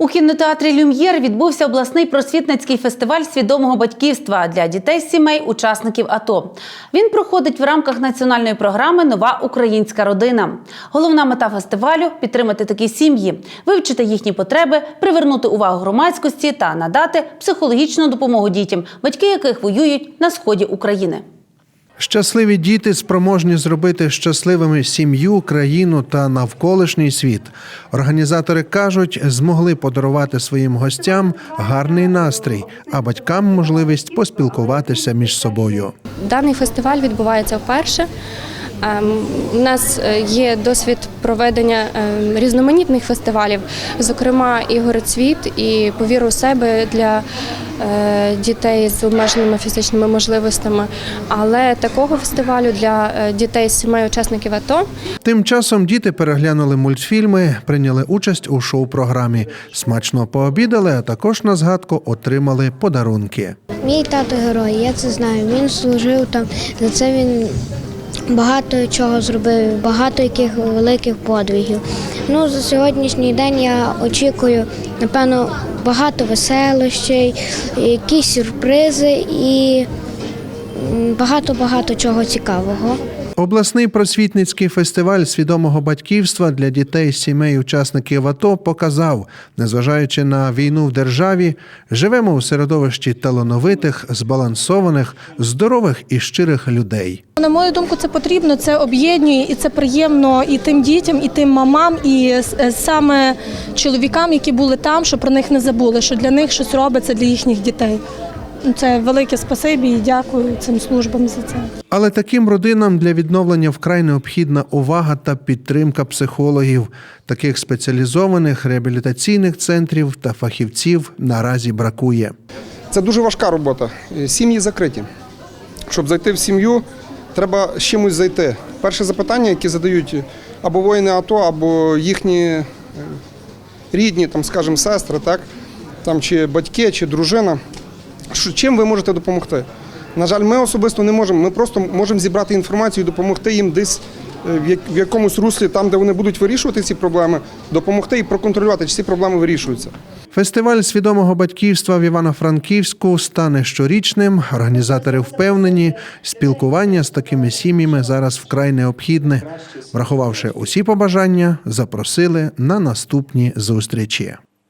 У кінотеатрі Люм'єр відбувся обласний просвітницький фестиваль свідомого батьківства для дітей сімей учасників АТО. Він проходить в рамках національної програми Нова українська родина. Головна мета фестивалю підтримати такі сім'ї, вивчити їхні потреби, привернути увагу громадськості та надати психологічну допомогу дітям, батьки яких воюють на сході України. Щасливі діти спроможні зробити щасливими сім'ю, країну та навколишній світ. Організатори кажуть, змогли подарувати своїм гостям гарний настрій, а батькам можливість поспілкуватися між собою. Даний фестиваль відбувається вперше. Ем, У нас е, є досвід проведення ем, різноманітних фестивалів, зокрема і «Горецвіт», і «Повіру у себе для е, дітей з обмеженими фізичними можливостями. Але такого фестивалю для е, дітей з сімей учасників АТО Тим часом діти переглянули мультфільми, прийняли участь у шоу-програмі. Смачно пообідали, а також на згадку отримали подарунки. Мій тато герой, я це знаю. Він служив там. За це він багато чого зробив, багато яких великих подвигів. Ну, за сьогоднішній день я очікую, напевно, багато веселощей, якісь сюрпризи і багато-багато чого цікавого. Обласний просвітницький фестиваль свідомого батьківства для дітей сімей учасників АТО показав, незважаючи на війну в державі, живемо у середовищі талановитих, збалансованих, здорових і щирих людей. На мою думку, це потрібно, це об'єднує і це приємно і тим дітям, і тим мамам, і е, саме чоловікам, які були там, що про них не забули, що для них щось робиться для їхніх дітей. Це велике спасибі і дякую цим службам за це. Але таким родинам для відновлення вкрай необхідна увага та підтримка психологів. Таких спеціалізованих реабілітаційних центрів та фахівців наразі бракує. Це дуже важка робота. Е, Сім'ї закриті. Щоб зайти в сім'ю, треба з чимось зайти. Перше запитання, яке задають або воїни АТО, або їхні е, рідні, там, скажімо, сестри, так? там, чи батьки, чи дружина. Чим ви можете допомогти? На жаль, ми особисто не можемо. Ми просто можемо зібрати інформацію допомогти їм десь е, в якомусь руслі, там, де вони будуть вирішувати ці проблеми, допомогти і проконтролювати, чи ці проблеми вирішуються. Фестиваль свідомого батьківства в Івано-Франківську стане щорічним. Організатори впевнені, спілкування з такими сім'ями зараз вкрай необхідне. Врахувавши усі побажання, запросили на наступні зустрічі.